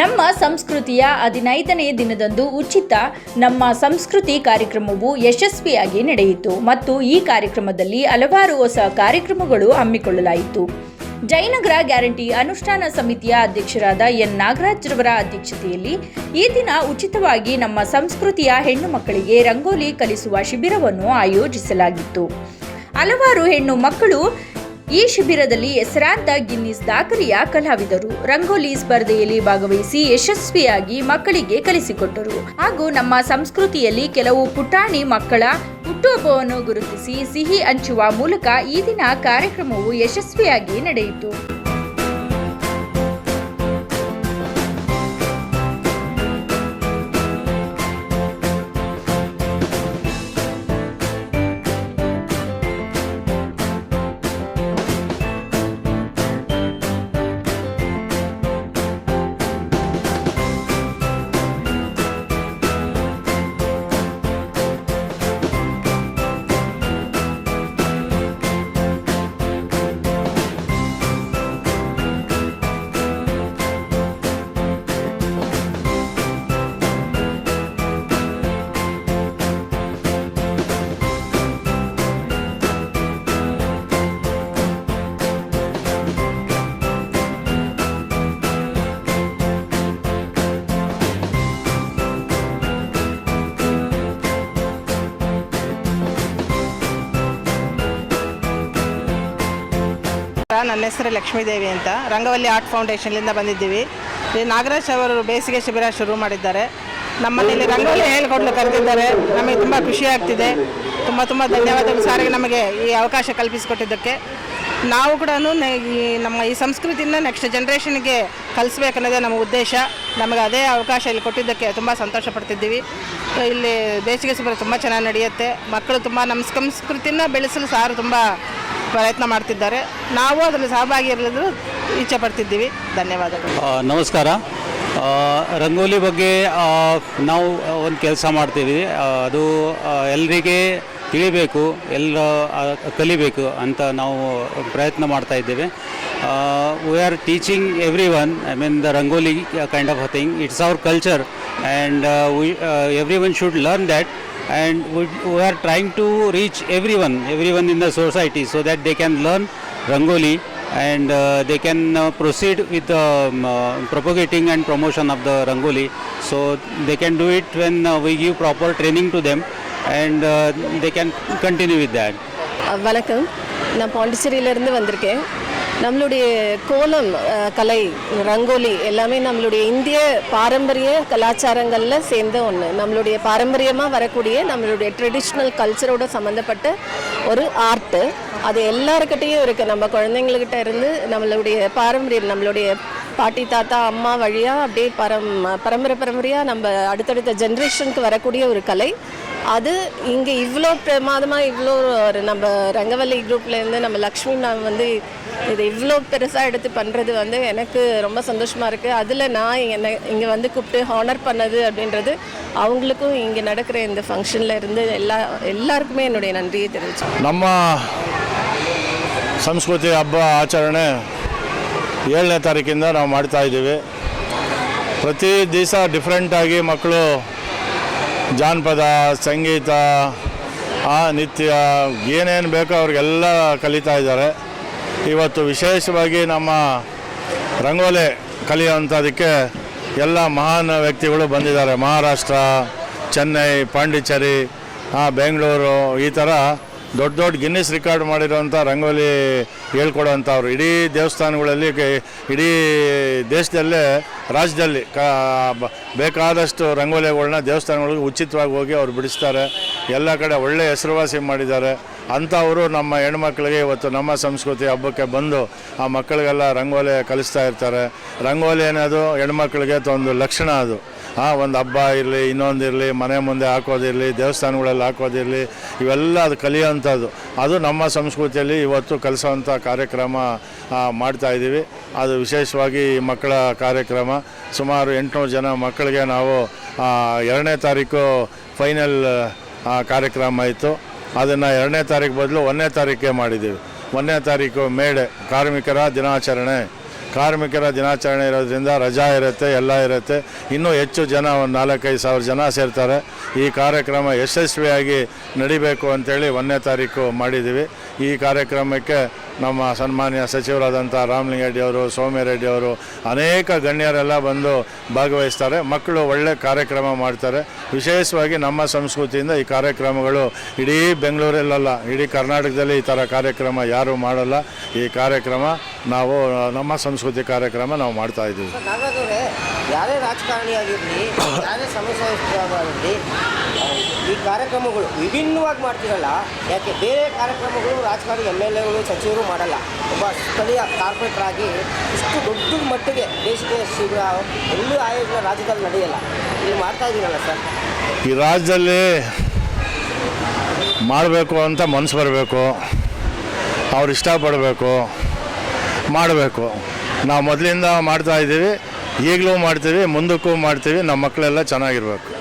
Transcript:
ನಮ್ಮ ಸಂಸ್ಕೃತಿಯ ಹದಿನೈದನೇ ದಿನದಂದು ಉಚಿತ ನಮ್ಮ ಸಂಸ್ಕೃತಿ ಕಾರ್ಯಕ್ರಮವು ಯಶಸ್ವಿಯಾಗಿ ನಡೆಯಿತು ಮತ್ತು ಈ ಕಾರ್ಯಕ್ರಮದಲ್ಲಿ ಹಲವಾರು ಹೊಸ ಕಾರ್ಯಕ್ರಮಗಳು ಹಮ್ಮಿಕೊಳ್ಳಲಾಯಿತು. ಜಯನಗರ ಗ್ಯಾರಂಟಿ ಅನುಷ್ಠಾನ ಸಮಿತಿಯ ಅಧ್ಯಕ್ಷರಾದ ಎನ್. ನಾಗರಾಜ್ರವರ ಅಧ್ಯಕ್ಷತೆಯಲ್ಲಿ ಈ ದಿನ ಉಚಿತವಾಗಿ ನಮ್ಮ ಸಂಸ್ಕೃತಿಯ ಹೆಣ್ಣು ಮಕ್ಕಳಿಗೆ ರಂಗೋಲಿ ಕಲಿಸುವ ಶಿಬಿರವನ್ನು ಆಯೋಜಿಸಲಾಗಿತ್ತು. ಹಲವಾರು ಹೆಣ್ಣು ಮಕ್ಕಳು ಈ ಶಿಬಿರದಲ್ಲಿ ಹೆಸರಾಂತ ಗಿನ್ನಿಸ್ ದಾಖಲೆಯ ಕಲಾವಿದರು ರಂಗೋಲಿ ಸ್ಪರ್ಧೆಯಲ್ಲಿ ಭಾಗವಹಿಸಿ ಯಶಸ್ವಿಯಾಗಿ ಮಕ್ಕಳಿಗೆ ಕಲಿಸಿಕೊಟ್ಟರು. ಹಾಗೂ ನಮ್ಮ ಸಂಸ್ಕೃತಿಯಲ್ಲಿ ಕೆಲವು ಪುಟಾಣಿ ಮಕ್ಕಳ ಹುಟ್ಟುಹಬ್ಬವನ್ನು ಗುರುತಿಸಿ ಸಿಹಿ ಹಂಚುವ ಮೂಲಕ ಈ ದಿನ ಕಾರ್ಯಕ್ರಮವು ಯಶಸ್ವಿಯಾಗಿ ನಡೆಯಿತು. ನನ್ನ ಹೆಸರು ಲಕ್ಷ್ಮೀದೇವಿ ಅಂತ. ರಂಗವಲ್ಲಿ ಆರ್ಟ್ ಫೌಂಡೇಶನ್ಲಿಂದ ಬಂದಿದ್ದೀವಿ. ಈ ನಾಗರಾಜ್ ಅವರು ಬೇಸಿಗೆ ಶಿಬಿರ ಶುರು ಮಾಡಿದ್ದಾರೆ. ಇಲ್ಲಿ ರಂಗೋಲಿ ಹೇಳ್ಕೊಡ್ಲು ಕರೆದಿದ್ದಾರೆ. ನಮಗೆ ತುಂಬ ಖುಷಿ ಆಗ್ತಿದೆ. ತುಂಬ ತುಂಬ ಧನ್ಯವಾದಗಳು ಸಾರಿಗೆ ನಮಗೆ ಈ ಅವಕಾಶ ಕಲ್ಪಿಸಿಕೊಟ್ಟಿದ್ದಕ್ಕೆ. ನಾವು ಕೂಡ ಈ ನಮ್ಮ ಈ ಸಂಸ್ಕೃತಿನ ನೆಕ್ಸ್ಟ್ ಜನ್ರೇಷನ್ಗೆ ಕಲಿಸ್ಬೇಕನ್ನೋದೇ ನಮ್ಮ ಉದ್ದೇಶ. ನಮಗೆ ಅದೇ ಅವಕಾಶ ಇಲ್ಲಿ ಕೊಟ್ಟಿದ್ದಕ್ಕೆ ತುಂಬ ಸಂತೋಷ ಪಡ್ತಿದ್ದೀವಿ ಇಲ್ಲಿ ಬೇಸಿಗೆ ಶಿಬಿರ ತುಂಬ ಚೆನ್ನಾಗಿ ನಡೆಯುತ್ತೆ. ಮಕ್ಕಳು ತುಂಬ ನಮ್ಮ ಸಂಸ್ಕೃತಿನ ಬೆಳೆಸಲು ಸಾರು ತುಂಬ ಪ್ರಯತ್ನ ಮಾಡ್ತಿದ್ದಾರೆ. ನಾವು ಅದರಲ್ಲಿ ಸಹಭಾಗಿ ಇರಲು ಇಚ್ಛೆ ಪಡ್ತಿದ್ದೀವಿ ಧನ್ಯವಾದಗಳು ನಮಸ್ಕಾರ. ರಂಗೋಲಿ ಬಗ್ಗೆ ನಾವು ಒಂದು ಕೆಲಸ ಮಾಡ್ತೀವಿ ಅದು ಎಲ್ಲರಿಗೆ ತಿಳಿಬೇಕು ಎಲ್ಲ ಕಲಿಬೇಕು ಅಂತ ನಾವು ಪ್ರಯತ್ನ ಮಾಡ್ತಾ ಇದ್ದೇವೆ. We are teaching every one I mean the rangoli kind of thing it's our culture and we every one should learn that and we, we are trying to reach everyone everyone in the society so that they can learn rangoli and uh, they can uh, proceed with um, uh, propagating and promotion of the rangoli so they can do it when uh, we give proper training to them and uh, they can continue with that அஹ் வணக்கம் நான் பாண்டிச்சேரியிலேருந்து வந்திருக்கேன் நம்மளுடைய கோலம் கலை ரங்கோலி எல்லாமே நம்மளுடைய இந்திய பாரம்பரிய கலாச்சாரங்களில் சேர்ந்த ஒன்று நம்மளுடைய பாரம்பரியமாக வரக்கூடிய நம்மளுடைய ட்ரெடிஷ்னல் கல்ச்சரோட சம்மந்தப்பட்ட ஒரு ஆர்ட்டு அது எல்லாருக்கிட்டேயும் இருக்குது நம்ம குழந்தைங்கள்கிட்ட இருந்து நம்மளுடைய பாரம்பரியம் நம்மளுடைய பாட்டி தாத்தா அம்மா வழியாக அப்படியே பரம் பரம்பரை பரம்பரையாக நம்ம அடுத்தடுத்த ஜென்ரேஷனுக்கு வரக்கூடிய ஒரு கலை. அது இங்கே இவ்வளோ பிரமாதமாக இவ்வளோ ஒரு நம்ம ரங்கவல்லி குரூப்லேருந்து நம்ம லக்ஷ்மி மேம் வந்து இதை இவ்வளோ பெருசாக எடுத்து பண்ணுறது வந்து எனக்கு ரொம்ப சந்தோஷமாக இருக்குது அதில் நான் என்னை இங்கே வந்து கூப்பிட்டு ஹானர் பண்ணது அப்படின்றது அவங்களுக்கும் இங்கே நடக்கிற இந்த ஃபங்க்ஷனில் இருந்து எல்லா எல்லாருக்குமே என்னுடைய நன்றியை தெரிவிச்சேன் ನಮ್ಮ ಸಂಸ್ಕೃತಿ ಹಬ್ಬ ಆಚರಣೆ ಏಳನೇ ತಾರೀಕಿಂದ ನಾವು ಮಾಡ್ತಾ ಇದ್ದೀವಿ ಪ್ರತಿ ದಿವಸ ಡಿಫ್ರೆಂಟಾಗಿ ಮಕ್ಕಳು ಜಾನಪದ ಸಂಗೀತ ಆ ನಿತ್ಯ ಏನೇನು ಬೇಕೋ ಅವ್ರಿಗೆಲ್ಲ ಕಲಿತಾ ಇದ್ದಾರೆ ಇವತ್ತು ವಿಶೇಷವಾಗಿ ನಮ್ಮ ರಂಗೋಲೆ ಕಲಿಯುವಂಥದಕ್ಕೆ ಎಲ್ಲ ಮಹಾನ್ ವ್ಯಕ್ತಿಗಳು ಬಂದಿದ್ದಾರೆ. ಮಹಾರಾಷ್ಟ್ರ, ಚೆನ್ನೈ, ಪಾಂಡಿಚೇರಿ ಬೆಂಗಳೂರು, ಈ ಥರ ದೊಡ್ಡ ದೊಡ್ಡ ಗಿನ್ನಿಸ್ ರೆಕಾರ್ಡ್ ಮಾಡಿರೋಂಥ ರಂಗೋಲಿ ಹೇಳ್ಕೊಡೋವಂಥವ್ರು ಇಡೀ ದೇವಸ್ಥಾನಗಳಲ್ಲಿ ಇಡೀ ದೇಶದಲ್ಲೇ, ರಾಜ್ಯದಲ್ಲಿ ಕ ಬೇಕಾದಷ್ಟು ರಂಗೋಲಿಗಳನ್ನ ದೇವಸ್ಥಾನಗಳಿಗೆ ಉಚಿತವಾಗಿ ಹೋಗಿ ಅವ್ರು ಬಿಡಿಸ್ತಾರೆ. ಎಲ್ಲ ಕಡೆ ಒಳ್ಳೆಯ ಹೆಸರುವಾಸಿ ಮಾಡಿದ್ದಾರೆ. ಅಂಥವರು ನಮ್ಮ ಹೆಣ್ಮಕ್ಳಿಗೆ ಇವತ್ತು ನಮ್ಮ ಸಂಸ್ಕೃತಿ ಹಬ್ಬಕ್ಕೆ ಬಂದು ಆ ಮಕ್ಕಳಿಗೆಲ್ಲ ರಂಗೋಲಿ ಕಲಿಸ್ತಾ ಇರ್ತಾರೆ. ರಂಗೋಲಿ ಅನ್ನೋದು ಹೆಣ್ಮಕ್ಳಿಗೆ ಒಂದು ಲಕ್ಷಣ ಅದು. ಆ ಒಂದು ಹಬ್ಬ ಇರಲಿ, ಇನ್ನೊಂದು ಇರಲಿ, ಮನೆ ಮುಂದೆ ಹಾಕೋದಿರಲಿ, ದೇವಸ್ಥಾನಗಳಲ್ಲಿ ಹಾಕೋದಿರಲಿ, ಇವೆಲ್ಲ ಅದು ಕಲಿಯೋಂಥದ್ದು ಅದು ನಮ್ಮ ಸಂಸ್ಕೃತಿಯಲ್ಲಿ ಇವತ್ತು ಕಲಿಸೋವಂಥ ಕಾರ್ಯಕ್ರಮ ಮಾಡ್ತಾ ಇದ್ದೀವಿ. ಅದು ವಿಶೇಷವಾಗಿ ಮಕ್ಕಳ ಕಾರ್ಯಕ್ರಮ. ಸುಮಾರು ಎಂಟುನೂರು ಜನ ಮಕ್ಕಳಿಗೆ ನಾವು ಎರಡನೇ ತಾರೀಕು ಫೈನಲ್ ಕಾರ್ಯಕ್ರಮ ಇತ್ತು. ಅದನ್ನು ಎರಡನೇ ತಾರೀಕು ಬದಲು ಒಂದನೇ ತಾರೀಕೇ ಮಾಡಿದ್ದೀವಿ. ಒಂದನೇ ತಾರೀಕು ಮೇಡೆ ಕಾರ್ಮಿಕರ ದಿನಾಚರಣೆ. ಕಾರ್ಮಿಕರ ದಿನಾಚರಣೆ ಇರೋದ್ರಿಂದ ರಜಾ ಇರುತ್ತೆ, ಎಲ್ಲ ಇರುತ್ತೆ. ಇನ್ನೂ ಹೆಚ್ಚು ಜನ, ಒಂದು ನಾಲ್ಕೈದು ಸಾವಿರ ಜನ ಸೇರ್ತಾರೆ. ಈ ಕಾರ್ಯಕ್ರಮ ಯಶಸ್ವಿಯಾಗಿ ನಡಿಬೇಕು ಅಂತೇಳಿ ಒಂದನೇ ತಾರೀಕು ಮಾಡಿದ್ದೀವಿ. ಈ ಕಾರ್ಯಕ್ರಮಕ್ಕೆ ನಮ್ಮ ಸನ್ಮಾನ್ಯ ಸಚಿವರಾದಂಥ ರಾಮಲಿಂಗರೆಡ್ಡಿ ಅವರು, ಸೌಮ್ಯರೆಡ್ಡಿ ಅವರು, ಅನೇಕ ಗಣ್ಯರೆಲ್ಲ ಬಂದು ಭಾಗವಹಿಸ್ತಾರೆ. ಮಕ್ಕಳು ಒಳ್ಳೆ ಕಾರ್ಯಕ್ರಮ ಮಾಡ್ತಾರೆ. ವಿಶೇಷವಾಗಿ ನಮ್ಮ ಸಂಸ್ಕೃತಿಯಿಂದ ಈ ಕಾರ್ಯಕ್ರಮಗಳು ಇಡೀ ಬೆಂಗಳೂರಲ್ಲಲ್ಲ, ಇಡೀ ಕರ್ನಾಟಕದಲ್ಲಿ ಈ ಥರ ಕಾರ್ಯಕ್ರಮ ಯಾರೂ ಮಾಡಲ್ಲ. ಈ ಕಾರ್ಯಕ್ರಮ ನಾವು, ನಮ್ಮ ಸಂಸ್ಕೃತಿ ಕಾರ್ಯಕ್ರಮ ನಾವು ಮಾಡ್ತಾ ಇದ್ದೀವಿ. ಯಾರೇ ರಾಜಕಾರಣಿಯಾಗಿರಲಿ, ಯಾರೇ ಸಮಸ್ಯೆ ಈ ಕಾರ್ಯಕ್ರಮಗಳು ವಿಭಿನ್ನವಾಗಿ ಮಾಡ್ತೀರಲ್ಲ, ಯಾಕೆ ಬೇರೆ ಕಾರ್ಯಕ್ರಮಗಳು ರಾಜಕಾರಣಿ ಎಂ ಎಲ್ ಎಗಳು, ಸಚಿವರು ಮಾಡಲ್ಲ. ಒಬ್ಬ ಸ್ಥಳೀಯ ಕಾರ್ಪೊರೇಟರ್ ಆಗಿ ಇಷ್ಟು ದೊಡ್ಡ ಮಟ್ಟಿಗೆ ದೇಶಕ್ಕೆ ಶೀಘ್ರ ಎಲ್ಲೂ ಆಯೋಜನೆ ರಾಜ್ಯದಲ್ಲಿ ನಡೆಯಲ್ಲ. ಇಲ್ಲಿ ಮಾಡ್ತಾ ಇದ್ದೀರಲ್ಲ ಸರ್? ಈ ರಾಜ್ಯದಲ್ಲಿ ಮಾಡಬೇಕು ಅಂತ ಮನಸ್ಸು ಬರಬೇಕು. ಅವ್ರು ಇಷ್ಟಪಡಬೇಕು. ಮಾಡಬೇಕು. ನಾವು ಮೊದಲಿಂದ ಮಾಡ್ತಾ ಇದ್ದೀವಿ, ಈಗಲೂ ಮಾಡ್ತೀವಿ, ಮುಂದಕ್ಕೂ ಮಾಡ್ತೀವಿ, ನಮ್ಮ ಮಕ್ಕಳೆಲ್ಲ ಚೆನ್ನಾಗಿರ್ಬೇಕು.